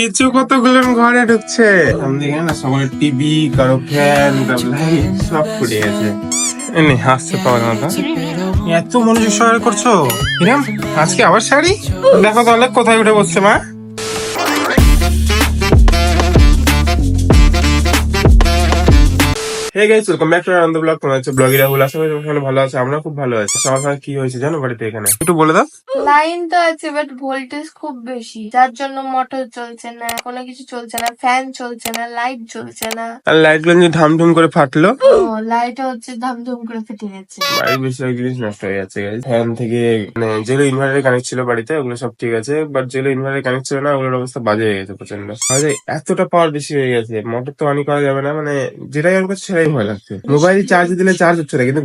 কিছু কতগুলো ঘরে ঢুকছে? এখানে না সবার টিভি কারও ফ্যান লাইট সব ফুটে গেছে। এমনি হাসতে পাওয়ার মতো এত মনোযোগ সহায় করছ? আজকে আবার শাড়ি? দেখো তাহলে কোথায় উঠে বসছে মা? Hey guys welcome back to Ananda blog তোমার হচ্ছে ব্লগিরা বলে আশা করি তোমরা ভালো আছে আমরা খুব ভালো আছি। সবার সঙ্গে কি হয়েছে জানো বাড়িতে এখানে? একটু বলে দাও। লাইন তো আছে বাট ভোল্টেজ খুব বেশি। যার জন্য মোটর চলছে না কোনো কিছু চলছে না ফ্যান চলছে না লাইট চলছে না। আর লাইটগুলো ধামধুম করে ফাটলো। লাইট হচ্ছে ধামধুম করে ফেটে গেছে। বাড়ির বেশিরভাগ জিনিস নষ্ট হয়ে যাচ্ছে। ফ্যান থেকে মানে যেগুলো ইনভার্টার কানেক্ট ছিল বাড়িতে ওগুলো সব ঠিক আছে বাট যেগুলো ইনভার্টার কানেক্ট ছিল না ওগুলোর অবস্থা বাজে হয়ে গেছে প্রচণ্ড। এতটা পাওয়ার বেশি হয়ে গেছে। মোটর তো অন করা যাবে না মানে যেটাই অন করছে সেটাই ভয় লাগছে। মোবাইল চার্জ দিলে চার্জ হচ্ছে না কিন্তু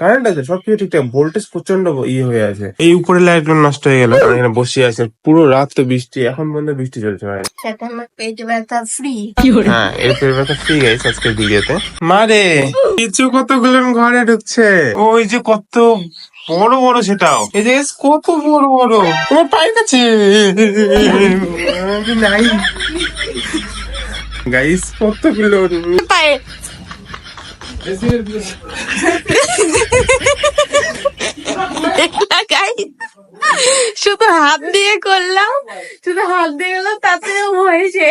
কারেন্ট আছে সবকিছু ঠিকঠাক ভোল্টেজ প্রচণ্ড ইয়ে হয়ে আছে। এই উপরে লাইটগুলো নষ্ট হয়ে গেল এখানে বসে আছে পুরো রাত তো বৃষ্টি এখন পর্যন্ত বৃষ্টি চলছে ভাই। পেট ব্যথা ফ্রি হ্যাঁ এর পরিবর্তে ফ্রি গাইস আজকের ভিডিওতে। মারে কিছু কতগুলো ঘরে ঢুকছে? ওই যে কত বড় বড় সেটাও। এই যে কত বড় বড়। তোমার পায়ের কাছে নাই গাইস কতগুলো? পায়ে। শুধু হাত দিয়ে করলাম শুধু হাত দিয়ে গেলাম তাতেও হয়েছে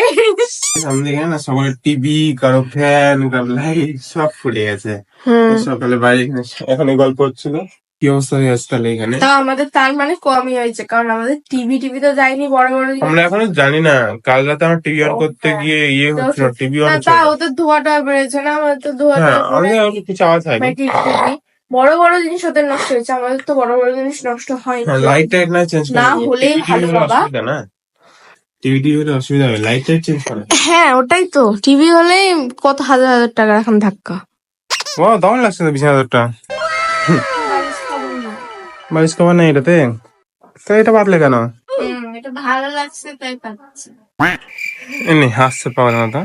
সামনে না সকালে টিভি কারও ফ্যান কারও লাইট সব ফুটে গেছে। সকালে বাড়ি এখানে গল্প হচ্ছিল। কি অবস্থা হয়ে আছে তাহলে এখানে? তাও আমাদের তার মানে কমই হয়েছে কারণ আমাদের টিভি টিভি তো যায়নি বড় বড় আমরা এখনও জানি না কাল রাতে আমার টিভি অন করতে গিয়ে ইয়ে হচ্ছিল টিভি অন না তাও তো ধোয়াটা বেড়েছে না আমাদের তো ধোয়াটা হ্যাঁ আর কিছু আওয়াজ হয়নি বড় বড় জিনিস ওদের নষ্ট হয়েছে আমাদের তো বড় বড় জিনিস নষ্ট হয়নি। লাইট টাইট না চেঞ্জ না হলেই ভালো বাবা। না? টিভি টিভি হলে অসুবিধা হবে লাইট টাইট চেঞ্জ করে। হ্যাঁ ওটাই তো টিভি হলে কত হাজার হাজার টাকার এখন ধাক্কা। ও দারুণ লাগছে তো বিশ হাজারটা বাইশ কবার নেই এটাতে? তো এটা বাদলে কেন? এটা ভালো লাগছে তাই পাচ্ছি। এমনি হাসতে পাওয়ার মতো।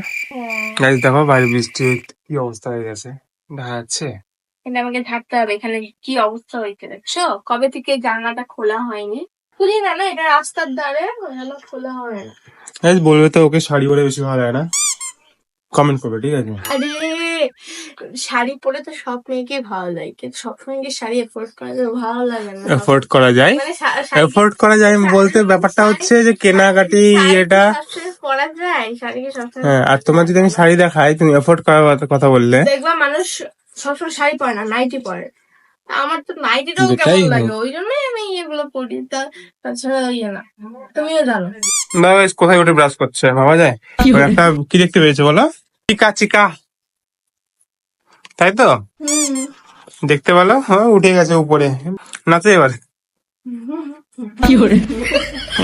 গাইজ দেখো বাইরে বৃষ্টি কি অবস্থা হয়ে গেছে। যাচ্ছে। এটা আমাকে থাকতে হবে এখানে কি অবস্থা হয়েছে দেখছ? কবে থেকে জানলাটা খোলা হয়নি? খুলি না না এটা রাস্তার ধারে জন্য খোলা হয় না। গাইজ বলবে তো ওকে শাড়ি পরে বেশি ভালো লাগে না। কমেন্ট করবে ঠিক আছে? আরে শাড়ি পরে তো সব মেয়েকে ভালো লাগে কিন্তু সবসময় কি শাড়ি এফোর্ড করা তো ভালো লাগে না। এফোর্ড করা যায়? মানে এফোর্ড করা যায় বলতে ব্যাপারটা হচ্ছে যে কেনাকাটি ইয়েটা পরা যায়? সবসময় হ্যাঁ আর তোমার যদি আমি শাড়ি দেখাই তুমি এফোর্ড করার কথা- কথা বললে। দেখবা মানুষ সবসময় শাড়ি পরে না নাইটি পরে। আমার তো নাইটিটাও কেমন লাগে ওই জন্যই আমি এগুলো পরি তা তাছাড়া ইয়ে না। তুমিও জানো। না বেশ কোথায় উঠে ব্রাশ করছে? ভাবা যায়? একটা কি দেখতে পেয়েছে বলো? চিকা চিকা। তাই তো? দেখতে পেল? হ্যাঁ উঠে গেছে উপরে। নাচে এবার?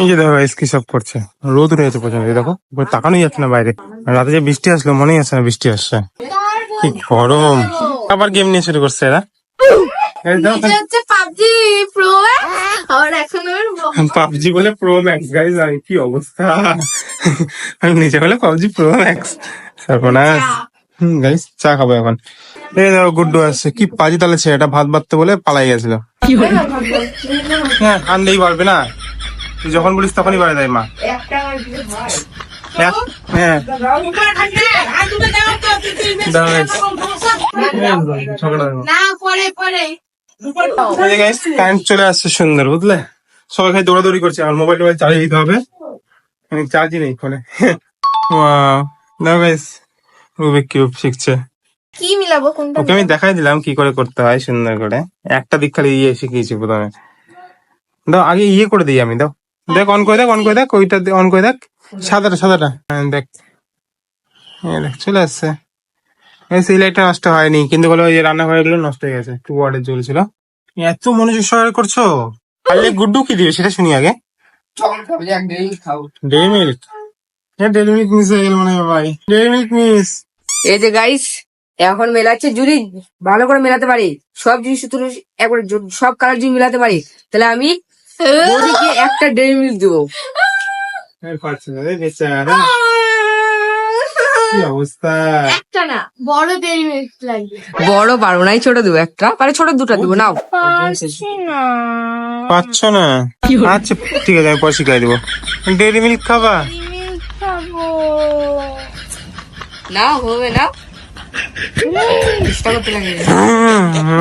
এই যে দেখো কি সব করছে। রোদ রয়েছে প্রচণ্ড এই দেখো উপরে তাকানোই যাচ্ছে না বাইরে। রাতে যে বৃষ্টি আসলো মনেই আসছে না বৃষ্টি আসছে। কি গরম। আবার গেম নিয়ে শুরু করছে এরা। এই হচ্ছে পাবজি বলে প্রো ম্যাক্স গাইজ কি অবস্থা? আমি নিচে বলে পাবজি প্রো ম্যাক্স সর্বনাশ। হুম গাইজ চা খাব এখন। এই দেখো গুড্ডু আসছে। কি পাজি তাহলে ছেলেটা ভাত বাড়তে বলে পালাই গেছিল। হ্যাঁ আনলেই পারবে না। তুই যখন বলিস তখনই বাড়ি দেয় মা। হ্যাঁ। কারেন্ট চলে আসছে সুন্দর বুঝলে? সবাই খাই দৌড়াদৌড়ি করছে আমার মোবাইল টোবাইল চালিয়ে দিতে হবে। চার্জই নেই ফোনে। দাও গাইস রুবিক কিউব শিখছে। কি মিলাবো কোনটা ওকে আমি দেখাই দিলাম কি করে করতে হয় সুন্দর করে। একটা দিক খালি ইয়ে শিখিয়েছি প্রথমে। দাও আগে ইয়ে করে দিই আমি দাও। দেখ অন করে দেখ অন করে দেখ ওইটা অন করে দেখ। সাদাটা সাদাটা। হ্যাঁ, দেখ। দেখ চলে আসছে। এই সেই লাইটটা নষ্ট হয়নি কিন্তু বলো ওই যে রান্নাঘরে গুলো নষ্ট হয়ে গেছে টু ওয়ার্ডের জ্বলছিল। এত মনোযোগ সহায় করছ? তাহলে গুড্ডু কি দিবে সেটা শুনি আগে। ডেরি মিল্ক হ্যাঁ ডেরি মিল্ক মিস হয়ে গেল মনে হয় ভাই। ডেরি মিল্ক মিস এই যে গাইস এখন মেলাচ্ছে যদি ভালো করে মেলাতে পারি সব জিনিস তুলে একবারে সব কালার যদি মেলাতে পারি তাহলে আমি বৌদিকে একটা ডেরি মিল্ক দেবো। পারছে না রে বেচারা কি অবস্থা? একটা না বড় দেরি মিনিট লাগবে। বড় পারব নাই ছোট দেবো একটা পারে ছোট দুটো দেবো নাও। পারছি না। পাচ্ছ না? আচ্ছা ঠিক আছে আমি পরে শিখাই দেবো। ডেরি মিল্ক খাবা? মিল্ক না হবে না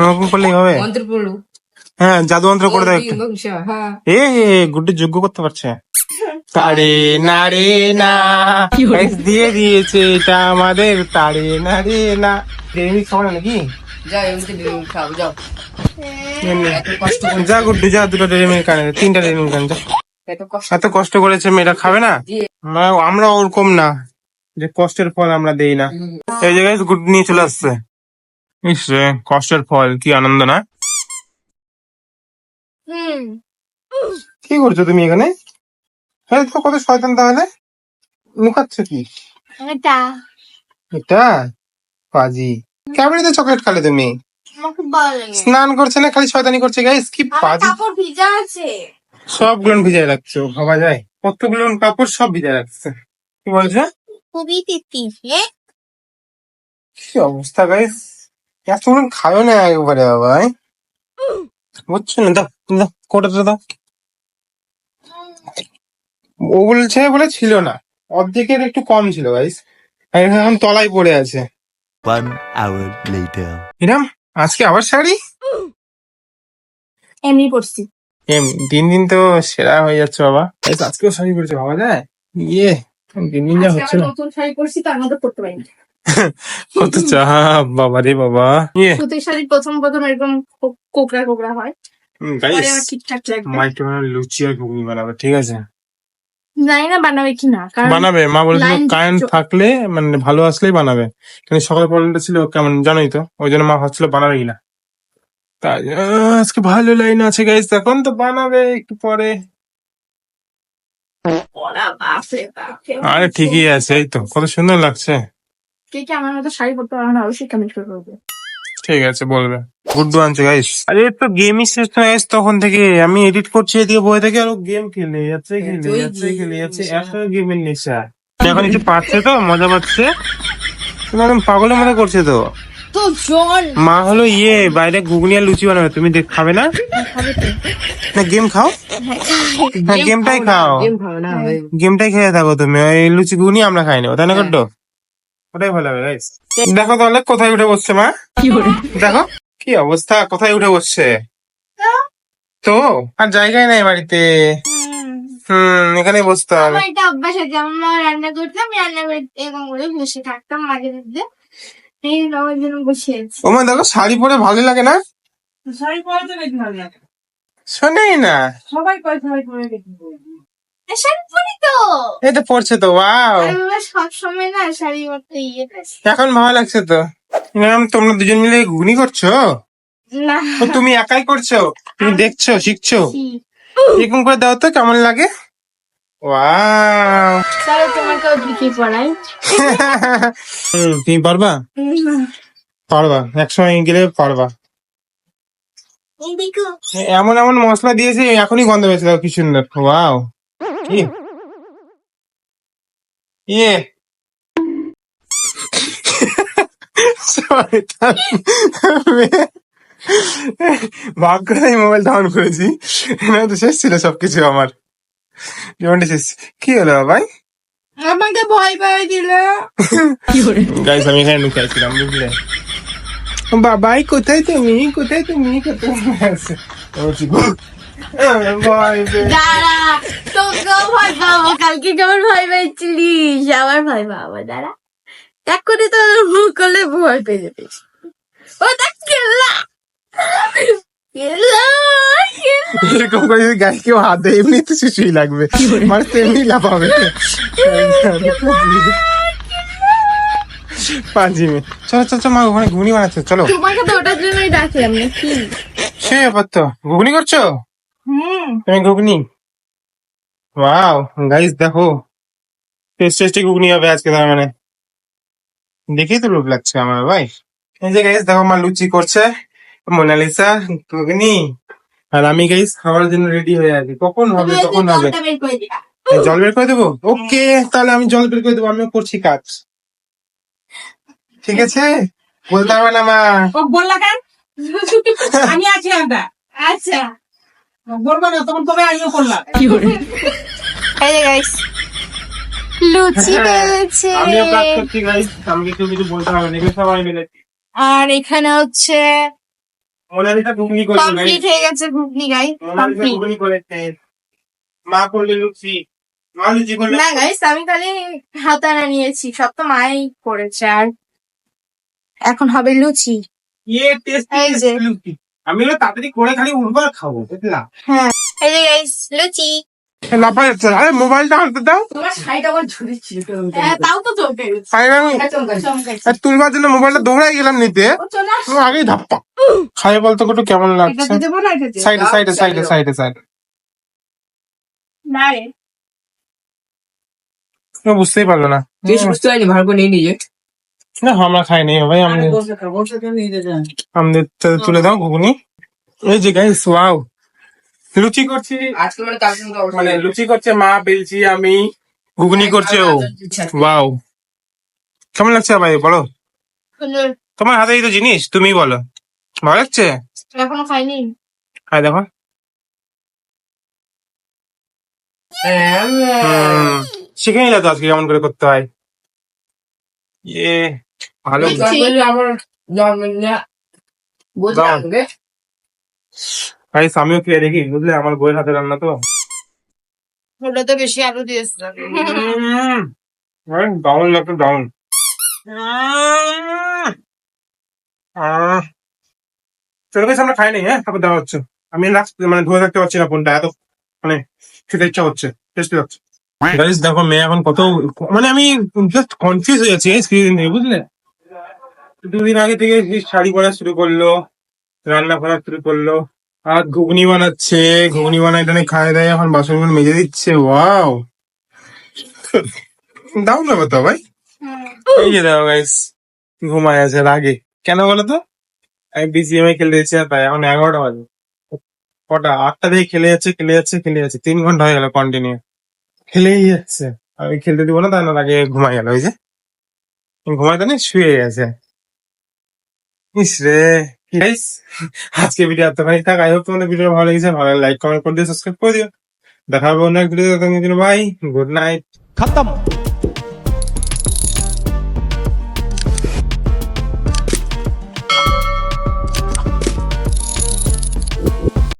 ওরকম করলেই হবে হ্যাঁ জাদু মন্ত্র করে দেয় একটু। হ্যাঁ। এ গুড্ডু যোগ্য করতে পারছে। তারে না দিয়ে দিয়েছে এটা আমাদের। তারে না রে না। রেমিক্স হবে নাকি? যা গুড্ডু যা দুটো কানে তিনটা ডেরিমিল কানে যা। এত কষ্ট করেছে মেয়েটা খাবে না? আমরা ওরকম না। যে কষ্টের ফল আমরা দেই না। এই জায়গায় গুড নিয়ে চলে আসছে। ইস রে কষ্টের ফল কি আনন্দ না? কি করছ তুমি এখানে? হ্যাঁ তো কত শয়তান তাহলে। লুকাচ্ছ কি? এটা। এটা? পাজি। ক্যামেরাতে চকলেট খালে তুমি? স্নান করছে না খালি শয়তানি করছে গাইস? কি পাজি? কাপড় ভিজা আছে। সবগুলো ভিজায় রাখছো ভাবা যায়। কতগুলো কাপড় সব ভিজায় রাখছে। কি বলছো? হ্যাঁ কি অবস্থা গাইস এতগুলো খাবে না একবারে ভাই বুঝছ না দাও দাও কোটাটা দাও ও বলছে বলে ছিল না অর্ধেকের একটু কম ছিল গাইস এখন তলায় পড়ে আছে One hour later. ইরাম আজকে আবার শাড়ি এমনি পড়ছি এম দিন দিন তো সেরা হয়ে যাচ্ছে বাবা আজকেও শাড়ি পরেছে ভাবা যায় ইয়ে হচ্ছে নতুন শাড়ি পরছি তার মধ্যে পড়তে পারিনি। কত চাপ বাবা রে বাবা। সুতির শাড়ি প্রথম প্রথম এরকম কোকড়া কোকড়া হয়। পরে ঠিকঠাক লুচি আর ঘুগনি বানাবে ঠিক আছে? জানি না বানাবে কি না বানাবে মা বলেছিল কারেন্ট থাকলে মানে ভালো আসলেই বানাবে। কিন্তু সকালে প্রবলেমটা ছিল কেমন জানোই তো ওই জন্য মা ভাবছিল বানাবে কিনা। তাই আজকে ভালো লাইন আছে গাইস এখন তো বানাবে একটু পরে। আরে ঠিকই আছে এই তো। কত সুন্দর লাগছে। কে কে আমার মতো শাড়ি পরতে পারে না অবশ্যই কমেন্ট করে করবে ঠিক আছে বলবে। গুড্ডু আনছে গাইস আরে তো গেমই শেষ না গাইস তখন থেকে। আমি এডিট করছি এদিকে বই থেকে আর গেম খেলে যাচ্ছে খেলে যাচ্ছে খেলে যাচ্ছে। এত গেমের নেশা। এখন কিছু পাচ্ছে তো মজা পাচ্ছে। একদম পাগলের মতো করছে তো। তো জন মা হলো ইয়ে বাইরে ঘুগনি আর লুচি বানাবে। তুমি দেখ খাবে না? না গেম খাও? হ্যাঁ গেমটাই খাও। না গেমটাই খেয়ে থাকো তুমি। ওই লুচি ঘুগনি আমরা খাই নেব তাই না গড্ড ওটাই ভালো হবে গাইস দেখো তাহলে কোথায় উঠে বসছে মা? দেখো কি অবস্থা? কোথায় উঠে বসছে? তো আর জায়গায় নাই বাড়িতে। হুম এখানে বসতে হবে। আমার একটা অভ্যাস আছে আমার রান্না করতাম আমি রান্না করে এরকম করে বসে থাকতাম মাঝে মধ্যে। দেখো শাড়ি পরে ভালো লাগে না? শাড়ি পরে তো বেশি ভালো লাগে। শোনেই না। সবাই কয় শাড়ি পরে পরি তো। এই তো পড়ছে তো ওয়াও। সবসময় না শাড়ি পরতে ইয়ে এখন ভালো লাগছে তো। ম্যাম তোমরা দুজন মিলে ঘুগনি করছ? না। তুমি একাই করছ? তুমি দেখছ শিখছো? এরকম করে দাও তো কেমন লাগে? ওয়াও চলো তোমাকেও দিকে পড়াই তুমি পারবা পারবা একসময় গেলে পারবা এমন এমন মশলা দিয়েছে এখনই গন্ধ পেয়েছে দেখো কি সুন্দর। ওয়াও ইয়ে। ভাগ্য নেই মোবাইল ডাউন করেছি। না তো শেষ ছিল সবকিছু আমার। কি হলো ভাই আমাকে ভয় পাই দিল গাইস আমি এখানে লুকাইছিলাম বুঝলে বাবাই কোথায় তুমি কোথায় তুমি কোথায় আছে দাঁড়া তোকেও ভয় পাবো কালকে যেমন ভয় আবার ভয় পাবো দাঁড়া এক করে তো মুখ করলে ভয় পেয়ে যাবে ও দেখ কেল্লা কেল্লা কেল্লা। এরকম করে যদি গায়ে কেউ হাত দেয় এমনি তো শিশুই লাগবে। মানে তেমনি লাফাবে পাঁচি মে চলো চলো চলো মা ওখানে ঘুগনি বানাচ্ছে চলো। তোমাকে তো ওটার জন্যই ডাকলাম নাকি সে ব্যাপার তো। ঘুগনি করছ? হুম। তুমি ঘুগনি? ওয়াও গাইস দেখো। টেস্ট টেস্টি ঘুগনি হবে আজকে তার মানে। দেখেই তো লোভ লাগছে আমার ভাই। এই যে গাইস দেখো মা লুচি করছে। মোনালিসা ঘুগনি। আর আমি গাইস খাওয়ার জন্য রেডি হয়ে আছি। কখন হবে কখন হবে? করে এই জল বের করে দেবো? ওকে তাহলে আমি জল বের করে দেবো আমিও করছি কাজ। ঠিক আছে? বলতে হবে না মা। ও বললা কেন? আমি আছি আমরা। আচ্ছা। বলবা না তখন তবে আমিও করলাম। এই যে গাইস লুচি হ্যাঁ, পেয়েছে আমিও কাজ করছি গাইস আমি কিছু কিছু বলতে হবে না সবাই মিলে। আর এখানে হচ্ছে মোনালিসা ঘুগনি করেছে কমপ্লিট হয়ে গেছে ঘুগনি গাই মোনালিসা ঘুগনি করেছে। মা করলে লুচি। মা লুচি করলে না গাইস আমি হাতানা নিয়েছি। সব তো মাই করেছে আর এখন হবে লুচি। ইয়ে টেস্ট লুচি। আমি তাড়াতাড়ি করে খালি উঠবার খাব বুঝলা? হ্যাঁ। এই যে গাইস লুচি। লাফা যাচ্ছে আরে মোবাইলটা হাতে দাও। হ্যাঁ তুলবার জন্য মোবাইলটা দৌড়াই গেলাম নিতে? আগেই ধাপ্পা। খাই বলতো একটু কেমন লাগছে? না সাইডে সাইডে সাইডে সাইডে সাইডে না বুঝতেই পারল না। বুঝতে পারিনি ভালো করে নিয়ে নিজে না আমরা খাইনি ভাই আমাদের আমাদের তুলে দাও ঘুগনি। এই যে গাইস ওয়াও লুচি করছি। আজকে মানে কালকে মতো অবস্থা মানে লুচি করছে মা বেলছি আমি ঘুগনি করছে ও। ওয়াও। কেমন লাগছে ভাই বলো? তোমার হাতেই তো জিনিস তুমি বলো। ভালো লাগছে? এখনও খাইনি। হ্যাঁ দেখো। শিখে নিলে তো আজকে কেমন করে করতে হয়। ইয়ে ভালো। আমার নরমাল না বুঝলাম দাও। রে। গাইস আমিও খেয়ে দেখি বুঝলে? আমার বইয়ের হাতে রান্না তো। ওটা তো বেশি আলু দিয়েছে ডাউন লাগতো ডাউন চলো আমরা খাই নাই হ্যাঁ? তারপর দেওয়া হচ্ছে। আমি মানে ধরে থাকতে পারছি না ফোনটা এত মানে খেতে ইচ্ছা হচ্ছে টেস্টি লাগছে। গাইস দেখো মেয়ে এখন কত মানে আমি জাস্ট কনফিউজ হয়ে যাচ্ছি এই কিছুদিন থেকে বুঝলে? দুদিন আগে থেকে শাড়ি পরা শুরু করল রান্না করা শুরু করল। আর ঘুগনি বানাচ্ছে, ঘুগনি বানাই টানে খায় দেয়, এখন বাসনগুলো মেজে দিচ্ছে, ওয়াও। দাও না তো ভাই। এই যে দেখো গাইস ঘুমায় আছে রাগে। কেন বলো তো? আমি বিজিএমআই খেলতে যাচ্ছি আর তাই এখন এগারোটা বাজে। কটা? আটটা থেকে খেলে যাচ্ছে খেলে যাচ্ছে খেলে যাচ্ছে। তিন ঘণ্টা হয়ে গেল কন্টিনিউ খেলেই যাচ্ছে। আমি খেলতে দিব না, তাই না? আগে ঘুমাই গেল, ওই যে। ঘুমাইতে নেই শুয়ে গেছে ইস রে। গাইস আজকে ভিডিও এত ভাই থাক। আই হোপ তোমাদের ভিডিও ভালো লেগেছে। ভালো লাইক কমেন্ট করে দিও সাবস্ক্রাইব করে দিও। দেখা হবে অন্য এক ভিডিওতে বাই গুড নাইট খতম